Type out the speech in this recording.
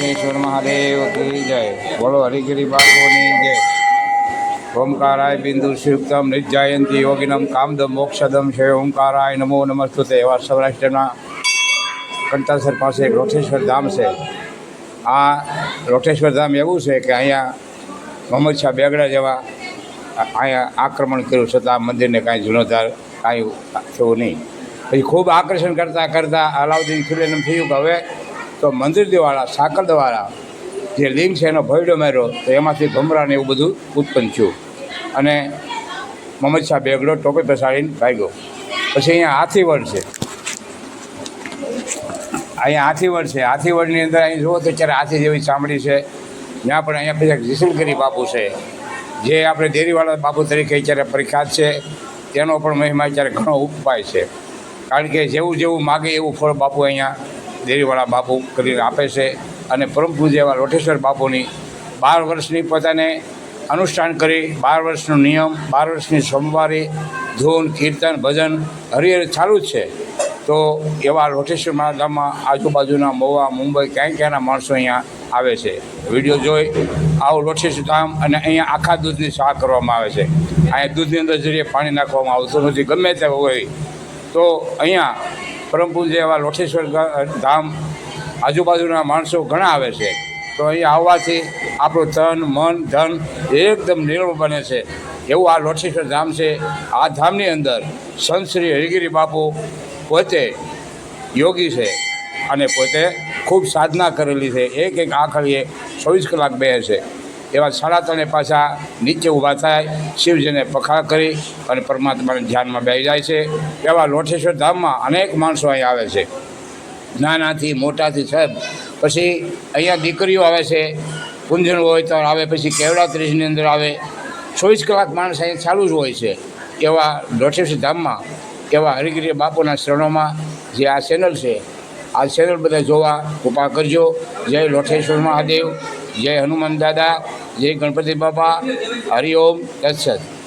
લોકેશ્વર મહાદેવ કી જય. બોલો હરિગિરી બાપુની જય. ઓમકારાય બિંદુ શિવતમ નિજ્જાયંતી યોગિનમ કામદમ મોક્ષદમ છે ઓમકારાય નમો નમસ્તુતે. એવા સૌરાષ્ટ્રના કંટાસર પાસે એક રોટેશ્વર ધામ છે. આ રોટેશ્વર ધામ એવું છે કે અહીંયા મોહમ્મદ શાહ બેગડા જેવા અહીંયા આક્રમણ કર્યું છતાં મંદિરને કાંઈ જીર્ણોદ્ધાર કાંઈ થયું નહીં. પછી ખૂબ આકર્ષણ કરતાં કરતાં અલાઉદ્દીન એમ થયું કે હવે તો મંદિર દ્વારા સાકર દ્વારા જે લિંગ છે એનો ભયડો માર્યો તો એમાંથી ભમરાને એવું બધું ઉત્પન્ન થયું. અને મોહમ્મદ શાહ બેગડો ટોપી પસાડીને ભાગ્યો. પછી અહીંયા હાથીવડ છે. અહીંયા હાથીવડ છે. હાથીવડની અંદર અહીં જુઓ તો અત્યારે હાથી જેવી ચામડી છે. ત્યાં પણ અહીંયા એક જીસલગીરી બાપુ છે. જે આપણે દેરીવાળા બાપુ તરીકે અત્યારે પ્રખ્યાત છે. તેનો પણ મહિમા અત્યારે ઘણો ઉપાય છે. કારણ કે જેવું જેવું માગે એવું ફળ બાપુ અહીંયા દેરીવાળા બાપુ કરીને આપે છે અને પરમ પૂજ્ય એવા લોટેશ્વર બાપુની બાર વર્ષની પોતાને અનુષ્ઠાન કરી, બાર વર્ષનો નિયમ, બાર વર્ષની સોમવારી, ધૂન, કીર્તન, ભજન, હરિહર ચાલુ જ છે. તો એવા લોટેશ્વર મહાધામમાં આજુબાજુના મોવા, મુંબઈ, ક્યાંય ક્યાંના માણસો અહીંયા આવે છે. વીડિયો જોઈ, આવું લોટેશ્વર ધામ અને અહીંયા આખા દૂધની શાહ કરવામાં આવે છે. અહીંયા દૂધની અંદર જરીએ પાણી નાખવામાં આવતું નથી, ગમે તે હોય. તો અહીંયા પરમ પૂજ્ય એવા લોટેશ્વર ધામ આજુબાજુના માણસો ઘણા આવે છે. તો અહીંયા આવવાથી આપણું તન, મન, ધન એકદમ નિર્મળ બને છે. એવું આ લોટેશ્વર ધામ છે. આ ધામની અંદર સંત શ્રી હરિગીરી બાપુ પોતે યોગી છે અને પોતે ખૂબ સાધના કરેલી છે. એક એક આખરીએ ચોવીસ કલાક બે છે. એવા સાડા ત્રણે પાછા નીચે ઊભા થાય, શિવજીને પખાળ કરી અને પરમાત્માને ધ્યાનમાં બેસી જાય છે. એવા લોઠેશ્વર ધામમાં અનેક માણસો અહીં આવે છે. નાનાથી મોટાથી સાહેબ, પછી અહીંયા દીકરીઓ આવે છે કુંજણ હોય તો આવે, પછી કેવડા ત્રીજની અંદર આવે. ચોવીસ કલાક માણસ અહીંયા ચાલુ જ હોય છે. એવા લોઠેશ્વર ધામમાં, એવા હરિગીરી બાપુના શરણોમાં જે આ ચેનલ છે, આ ચેનલ બધા જોવા કૃપા કરજો. જય લોઠેશ્વર મહાદેવ, જય હનુમાન દાદા જય ગણપતિ બાપા. હરિઓમ તત્સત.